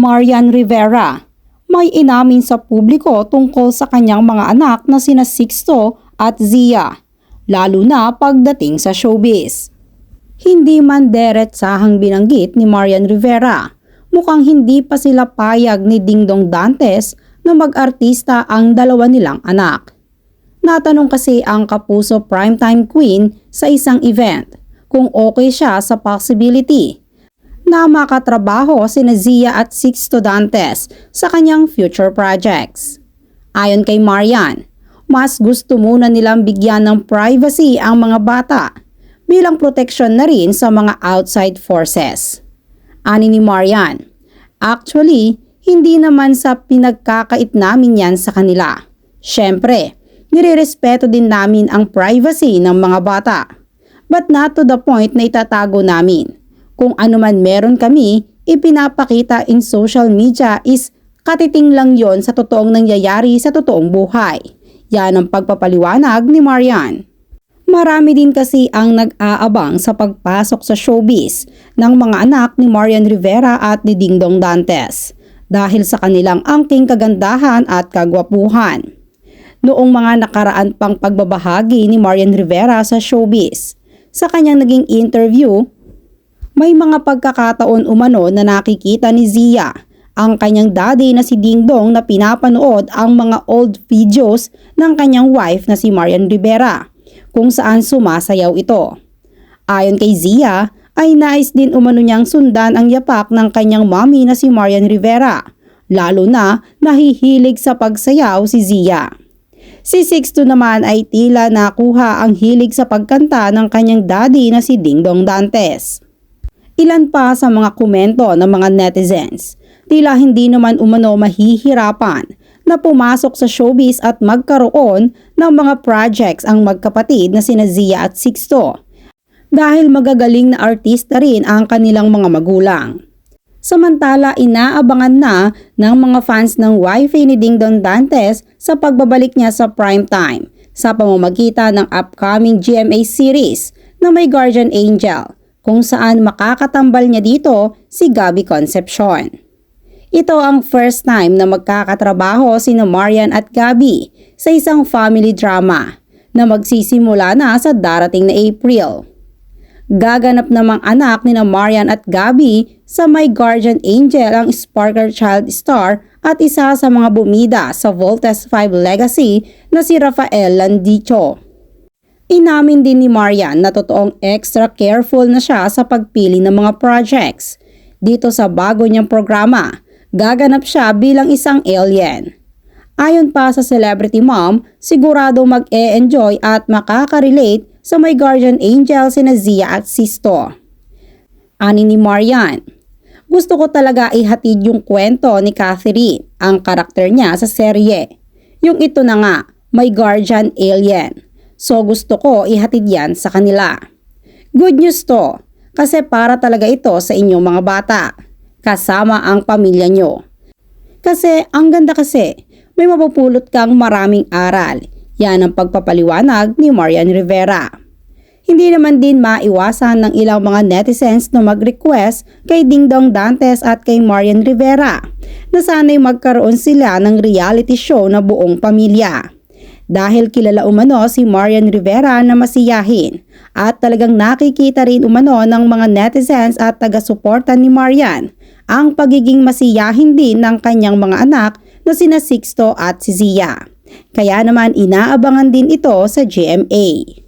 Marian Rivera, may inamin sa publiko tungkol sa kanyang mga anak na sina Sixto at Zia, lalo na pagdating sa showbiz. Hindi man diretsahang binanggit ni Marian Rivera, mukhang hindi pa sila payag ni Dingdong Dantes na mag-artista ang dalawa nilang anak. Natanong kasi ang kapuso primetime queen sa isang event kung okay siya sa possibility na makatrabaho si Zia at Sixto Dantes sa kanyang future projects. Ayon kay Marian, mas gusto muna nilang bigyan ng privacy ang mga bata bilang protection na rin sa mga outside forces. Ani ni Marian, actually, hindi naman sa pinagkakait namin yan sa kanila. Siyempre, nirerespeto din namin ang privacy ng mga bata. But not to the point na itatago namin kung ano man meron kami, ipinapakita in social media is katiting lang yon sa totoong nangyayari sa totoong buhay. Yan ang pagpapaliwanag ni Marian. Marami din kasi ang nag-aabang sa pagpasok sa showbiz ng mga anak ni Marian Rivera at ni Dingdong Dantes dahil sa kanilang angking kagandahan at kagwapuhan. Noong mga nakaraan pang pagbabahagi ni Marian Rivera sa showbiz, sa kanyang naging interview, may mga pagkakataon umano na nakikita ni Zia ang kanyang daddy na si Dingdong na pinapanood ang mga old videos ng kanyang wife na si Marian Rivera kung saan sumasayaw ito. Ayon kay Zia, ay nais din umano niyang sundan ang yapak ng kanyang mommy na si Marian Rivera, lalo na nahihilig sa pagsayaw si Zia. Si Sixto naman ay tila nakuha ang hilig sa pagkanta ng kanyang daddy na si Dingdong Dantes. Ilan pa sa mga komento ng mga netizens, tila hindi naman umano mahihirapan na pumasok sa showbiz at magkaroon ng mga projects ang magkapatid na sina Zia at Sixto. Dahil magagaling na artista rin ang kanilang mga magulang. Samantala, inaabangan na ng mga fans ng wifey ni Dingdong Dantes sa pagbabalik niya sa primetime sa pamamagitan ng upcoming GMA series na may Guardian Angel kung saan makakatambal niya dito si Gabby Concepcion. Ito ang first time na magkakatrabaho sina Marian at Gabby sa isang family drama na magsisimula na sa darating na April. Gaganap namang anak ni Marian at Gabby sa My Guardian Angel ang Sparkle Child star at isa sa mga bumida sa Voltes 5 Legacy na si Rafael Landicho. Inamin din ni Marian na totoong extra careful na siya sa pagpili ng mga projects. Dito sa bago niyang programa, gaganap siya bilang isang alien. Ayon pa sa celebrity mom, sigurado mag-e-enjoy at makaka-relate sa may guardian angel sina Zia at Sisto. Ani ni Marian, gusto ko talaga ihatid yung kwento ni Catherine, ang karakter niya sa serye. Yung ito na nga, may guardian alien. So gusto ko ihatid yan sa kanila. Good news to, kasi para talaga ito sa inyong mga bata, kasama ang pamilya nyo. Kasi ang ganda kasi, may mapupulot kang maraming aral. Yan ang pagpapaliwanag ni Marian Rivera. Hindi naman din maiwasan ng ilang mga netizens na mag-request kay Dingdong Dantes at kay Marian Rivera na sana'y magkaroon sila ng reality show na buong pamilya dahil kilala umano si Marian Rivera na masiyahin at talagang nakikita rin umano ng mga netizens at taga-suporta ni Marian ang pagiging masiyahin din ng kanyang mga anak na sina Sixto at si Zia. Kaya naman inaabangan din ito sa GMA.